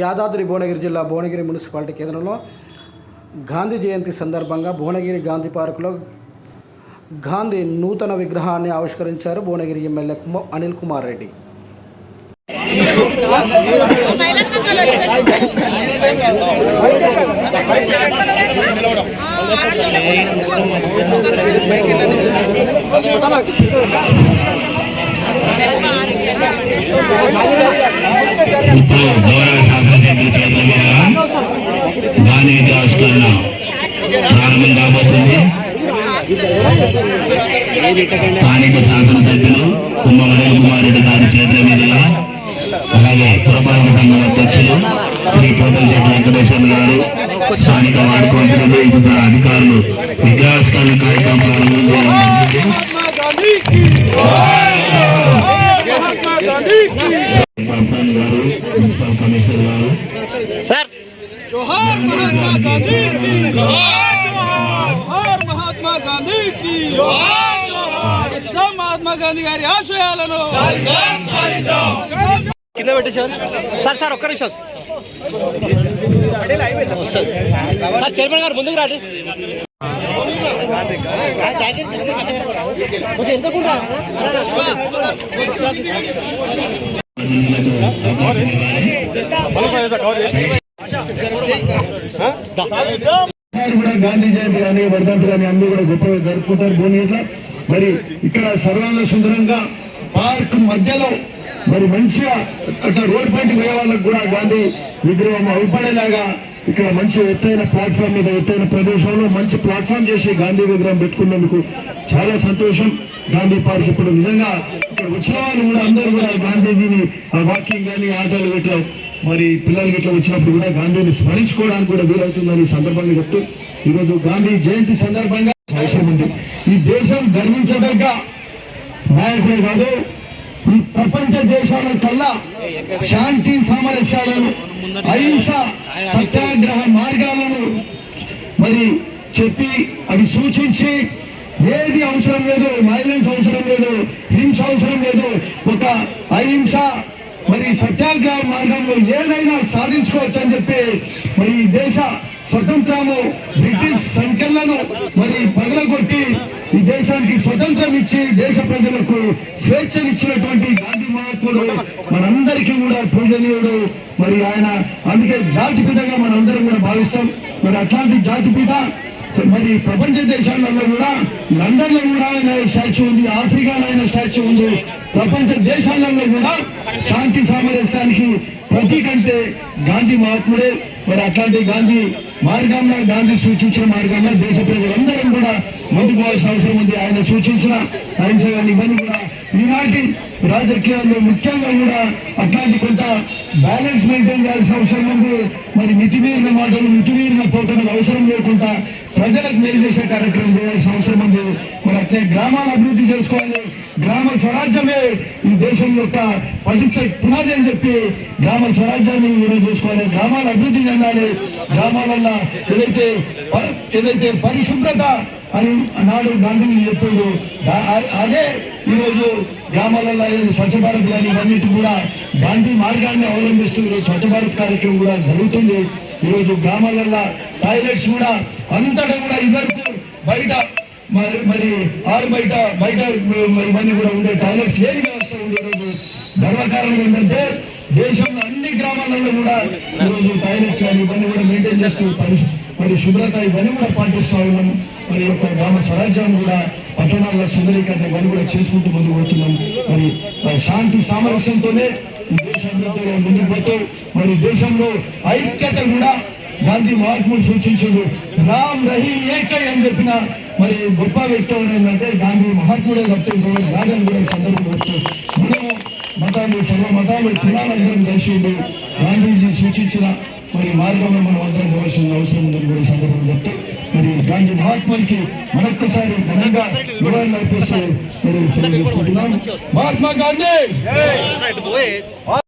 యాదాద్రి భువనగిరి జిల్లా భువనగిరి మున్సిపాలిటీ కేంద్రంలో గాంధీ జయంతి సందర్భంగా భువనగిరి గాంధీ పార్కులో గాంధీ నూతన విగ్రహాన్ని ఆవిష్కరించారు భువనగిరి ఎమ్మెల్యే అనిల్ కుమార్ రెడ్డి. ఇప్పుడు గౌరవ అనే విగ్రహావిష్కరణ ప్రారంభం కాబోతుంది. స్థానిక శాసనసభ్యులు కుంభ అనిల్ కుమార్ రెడ్డి గారి చేతుల మీదుగా అలాగే పురపాలక సంఘం అధ్యక్షులు శ్రీ కోటలశెట్టి వెంకటేశ్వర గారు స్థానిక వార్డు కౌన్సిలర్లు ఇతర అధికారులు విగ్రహావిష్కరణ కార్యక్రమం जोहार महात्मा गांधी की जोहार जोहार महात्मा गांधी की जोहार जोहार महात्मा గాంధీ గారి ఆశయాలను కింద పెట్టేశారు సార్ సార్ ఒక్క నిమిషం సార్ సార్ చైర్మన్ గారు ముందుకు రాండి కొంచెం ఎందుకుంటా ఈసారి కూడా గాంధీ జయంతి కానీ వర్ధంతి కానీ అన్ని కూడా గొప్పగా జరుపుకుంటారు భువనగిరిలో మరి ఇక్కడ సర్వాంగ సుందరంగా పార్క్ మధ్యలో మరి మంచిగా అట్లా రోడ్ పైకి పోయే వాళ్ళకు కూడా గాంధీ విగ్రహం అవుపడేలాగా ఇక్కడ మంచి ఎత్తైన ప్లాట్ఫామ్ మీద ఎత్తైన ప్రదేశంలో మంచి ప్లాట్ఫామ్ చేసి గాంధీ విగ్రహం పెట్టుకున్నందుకు చాలా సంతోషం. గాంధీ పార్క్ ఇప్పుడు నిజంగా ఇక్కడ వచ్చిన వాళ్ళు కూడా అందరూ కూడా గాంధీజీని వాకింగ్ కానీ ఆటలు ఇట్లా మరి పిల్లలకి ఇట్లా వచ్చినప్పుడు కూడా గాంధీని స్మరించుకోవడానికి కూడా వీలవుతుందని సందర్భంగా చెప్తూ ఈరోజు గాంధీ జయంతి సందర్భంగా అవసరం ఉంది. ఈ దేశం గర్వించదగ్గ నాయకుడే కాదు ఈ ప్రపంచ దేశాల కల్లా శాంతి సామరస్యాలను అహింస సత్యాగ్రహ మార్గాలను మరి చెప్పి అవి సూచించి ఏది అవసరం లేదు వైలెన్స్ అవసరం లేదు హింస అవసరం లేదు ఒక అహింస మరి సత్యాగ్రహ మార్గంలో ఏదైనా సాధించుకోవచ్చు అని చెప్పి మరి ఈ దేశ స్వతంత్రము బ్రిటిష్ సంఖ్యలను మరి పగలగొట్టి ఈ దేశానికి స్వతంత్రం ఇచ్చి దేశ ప్రజలకు స్వేచ్ఛనిచ్చినటువంటి గాంధీ మహాత్ముడు మనందరికీ కూడా పూజనీయుడు. మరి ఆయన అందుకే జాతిపితగా మనందరం కూడా భావిస్తాం. మరి అట్లాంటి జాతిపిత మరి ప్రపంచ దేశాలలో కూడా లండన్లో కూడా ఆయన స్టాచ్యూ ఉంది ఆఫ్రికాలో ఆయన స్టాచ్యూ ఉంది. ప్రపంచ దేశాలలో కూడా శాంతి సామరస్యానికి ప్రతీక అంటే గాంధీ మహాత్ముడే. మరి అట్లాంటి గాంధీ మార్గంలో గాంధీ సూచించిన మార్గంలో దేశ ప్రజలందరం కూడా ముందుకు పోవాల్సిన అవసరం ఉంది. ఆయన సూచించిన అహింస ఇవన్నీ కూడా ఈనాటి రాజకీయాల్లో ముఖ్యంగా కూడా అట్లాంటి కొంత బ్యాలెన్స్ మెయింటైన్ చేయాల్సిన అవసరం ఉంది. మరి మితిమీరిన మాటలు మితిమీరిన పోటలు అవసరం లేకుండా ప్రజలకు మేలు చేసే కార్యక్రమం చేయాల్సిన అవసరం ఉంది. మరి అట్లే గ్రామాలు అభివృద్ధి చేసుకోవాలి. గ్రామ స్వరాజ్యమే ఈ దేశం యొక్క పటిష్ట పునాది అని చెప్పి గ్రామ స్వరాజ్యాన్ని ఈరోజు చేసుకోవాలి. గ్రామాలు అభివృద్ధి చెందాలి. గ్రామాలల్లో ఏదైతే ప- ఏదైతే పరిశుభ్రత అని నాడు గాంధీ చెప్పాడు అదే ఈరోజు గ్రామాలలో ఏదైతే స్వచ్ఛ భారత్ కానీ ఇవన్నిటి కూడా గాంధీ మార్గాన్ని అవలంబిస్తూ ఈరోజు స్వచ్ఛ భారత్ కార్యక్రమం కూడా జరుగుతుంది. ఈరోజు గ్రామాలలో టాయిలెట్స్ కూడా అంతటా కూడా ఇవరకు బయట మరి మరి ఆరు బయట బయట మరి ఇవన్నీ కూడా ఉండే టాయిలెట్స్ లేని వ్యవస్థ ఉంది ఈరోజు. గర్వకారణం ఏంటంటే దేశంలో అన్ని గ్రామాలలో కూడా ఈరోజు టాయిలెట్స్ కానీ ఇవన్నీ కూడా మెయింటైన్ చేస్తూ మరి శుభ్రత ఇవన్నీ కూడా పాటిస్తూ ఉన్నాం మరి యొక్క గ్రామ స్వరాజ్యాన్ని కూడా పట్టణాల సుందరీకరణ ఇవన్నీ కూడా చేసుకుంటూ ముందుకు పోతున్నాం. మరి శాంతి సామరస్యంతోనే దేశ అభివృద్ధిలో ముందుకు పోతూ మరి దేశంలో ఐక్యత కూడా గాంధీ మహాత్ముడు సూచించాడు రామ్ రహీం ఏకై అని చెప్పిన మరి గొప్ప వ్యక్తి ఏంటంటే గాంధీ మహాత్ముడే తప్పితే రాజన్ కూడా ఈ సందర్భంగా చెప్తూ మతాలు సర్వ మతాలు కులాలందరం కలిసి గాంధీజీ సూచించిన మరి మార్గంలో మనం అందరం పోవాల్సిన అవసరం ఉందని కూడా ఈ సందర్భంగా చెప్తూ మరి గాంధీ మహాత్మునికి మరొక్కసారి ఘనంగా నివాళులు అర్పిస్తూ మరి మహాత్మా గాంధీ!